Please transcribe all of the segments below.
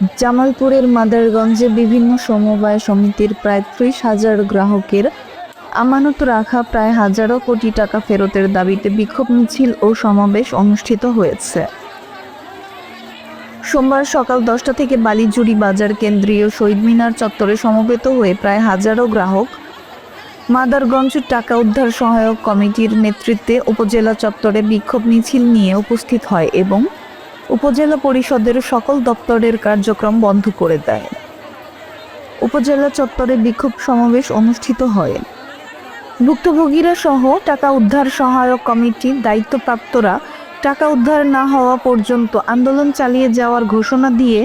জামালপুরের মাদারগঞ্জে বিভিন্ন সমবায় সমিতির প্রায় ত্রিশ হাজার গ্রাহকের আমানত রাখা প্রায় হাজারো কোটি টাকা ফেরতের দাবিতে বিক্ষোভ মিছিল ও সমাবেশ অনুষ্ঠিত হয়েছে। সোমবার সকাল দশটা থেকে বালিজুড়ি বাজার কেন্দ্রীয় শহীদ মিনার চত্বরে সমবেত হয়ে প্রায় হাজারো গ্রাহক মাদারগঞ্জ টাকা উদ্ধার সহায়ক কমিটির নেতৃত্বে উপজেলা চত্বরে বিক্ষোভ মিছিল নিয়ে উপস্থিত হয় এবং উপজেলা পরিষদের সকল দপ্তরের কার্যক্রম বন্ধ করে দেয়। উপজেলা চত্বরে বিক্ষোভ সমাবেশ অনুষ্ঠিত হয়। ভুক্তভোগীরা সহ টাকা উদ্ধার সহায়ক কমিটির দায়িত্বপ্রাপ্তরা টাকা উদ্ধার না হওয়া পর্যন্ত আন্দোলন চালিয়ে যাওয়ার ঘোষণা দিয়ে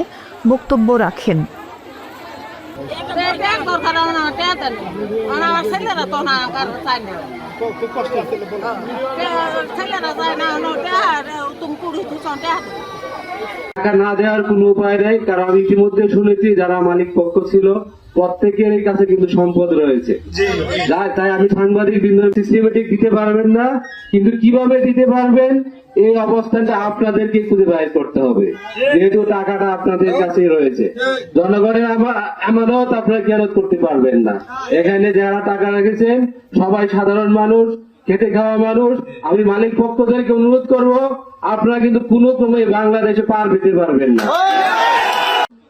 বক্তব্য রাখেন। ছেলেরা তো না টাকা না দেওয়ার কোনো উপায় নেই কারণ আমি ইতিমধ্যে শুনেছি যারা মালিক পক্ষ ছিল প্রত্যেকের কাছে কিন্তু সম্পদ রয়েছে। তাই আমি সাংবাদিক বৃন্দ সিস্টেমেটিক দিতে পারবেন না কিন্তু কীভাবে দিতে পারবেন এই অবস্থানটা আপনাদেরকে খুঁজে বাইর করতে হবে। যেহেতু টাকাটা আপনাদের কাছেই রয়েছে। জনগণের আমা- আমানত আপনারা খেয়ালত করতে পারবেন না। এখানে যারা টাকা রেখেছেন সবাই সাধারণ মানুষ খেটে খাওয়া মানুষ আমি মালিক পক্ষদেরকে অনুরোধ করব আপনারা কিন্তু কোনো ক্রমে বাংলাদেশে পার পেতে পারবেন না।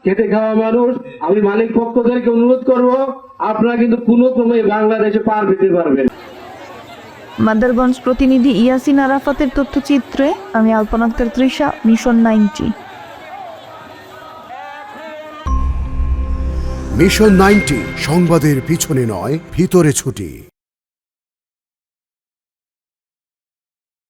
খেটে খাওয়া মানুষ আমি মালিক পক্ষদেরকে অনুরোধ করব আপনারা কিন্তু কোনো ক্রমে বাংলাদেশে পার পেতে পারবেন মাদারগঞ্জ প্রতিনিধি ইয়াসিন আরাফাতের তথ্যচিত্রে আমি Alpona Akter Trisha mission ninety. Mission ninety সংবাদের পিছনে নয় ভিতরে ছুটি।